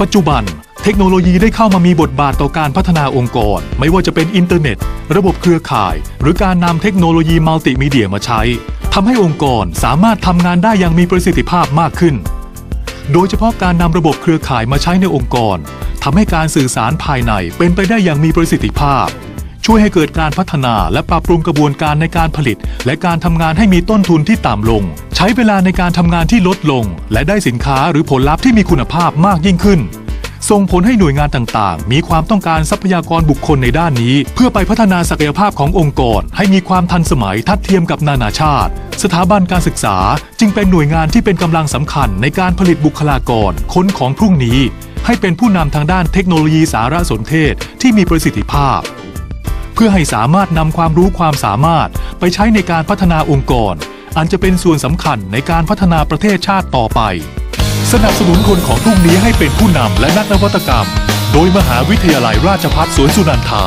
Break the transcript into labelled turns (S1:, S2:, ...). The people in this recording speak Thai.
S1: ปัจจุบัน เทคโนโลยีได้เข้ามามีบทบาทต่อการพัฒนาองค์กร ไม่ว่าจะเป็นอินเทอร์เน็ต ระบบเครือข่าย หรือการนำเทคโนโลยีมัลติมีเดียมาใช้ทำให้องค์กรสามารถทำงานได้อย่างมีประสิทธิภาพมากขึ้น โดยเฉพาะการนำระบบเครือข่ายมาใช้ในองค์กรทำให้การสื่อสารภายในเป็นไปได้อย่างมีประสิทธิภาพ ช่วยให้เกิดการพัฒนาและปรับปรุงกระบวนการในการผลิต และการทำงานให้มีต้นทุนที่ต่ำลง ใช้เวลาในการทำงานที่ลดลง และได้สินค้าหรือผลลัพธ์ที่มีคุณภาพมากยิ่งขึ้น ส่งผลให้หน่วยงานต่างๆ มีความต้องการทรัพยากรบุคคลในด้านนี้ เพื่อไปพัฒนาศักยภาพขององค์กร ให้มีความทันสมัยทัดเทียมกับนานาชาติ สถาบันการศึกษาจึงเป็นหน่วยงานที่เป็นกำลังสำคัญในการผลิตบุคลากรคนของพรุ่งนี้ให้เป็นผู้นำทางด้านเทคโนโลยีสารสนเทศที่มีประสิทธิภาพ พื่อให้สามารถนำความรู้ความสามารถไปใช้ในการพัฒนาองค์กร อันจะเป็นส่วนสำคัญในการพัฒนาประเทศชาติต่อไป สนับสนุนคนของพรุ่งนี้ให้เป็นผู้นำและนักนวัตกรรม โดยมหาวิทยาลัยราชภัฏสวนสุนันทา